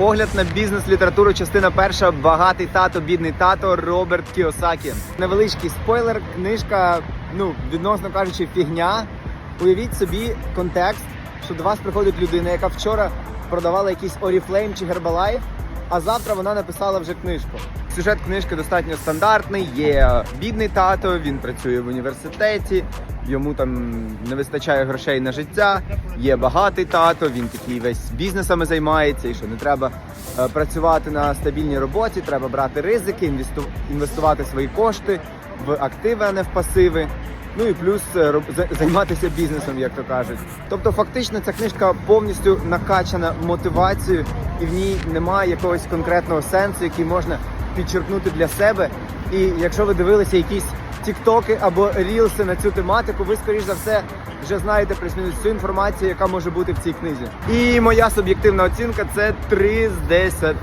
Погляд на бізнес-літературу, частина перша. Багатий тато, бідний тато Роберт Кіосакі. Невеличкий спойлер. Книжка, ну відносно кажучи, фігня. Уявіть собі контекст, що до вас приходить людина, яка вчора продавала якийсь Oriflame чи Herbalife, а завтра вона написала вже книжку. Сюжет книжки достатньо стандартний. Є бідний тато, він працює в університеті, йому там не вистачає грошей на життя. Є багатий тато, він такий весь бізнесами займається, і що не треба е, працювати на стабільній роботі, треба брати ризики, інвесту- інвестувати свої кошти в активи, а не в пасиви. Ну і плюс е, займатися бізнесом, як то кажуть. Тобто, фактично, ця книжка повністю накачана мотивацією, і в ній немає якогось конкретного сенсу, який можна підчеркнути для себе. І якщо ви дивилися якісь тіктоки або рілси на цю тематику, ви скоріш за все вже знаєте плюс-мінус всю інформацію, яка може бути в цій книзі. І моя суб'єктивна оцінка це 3 з 10.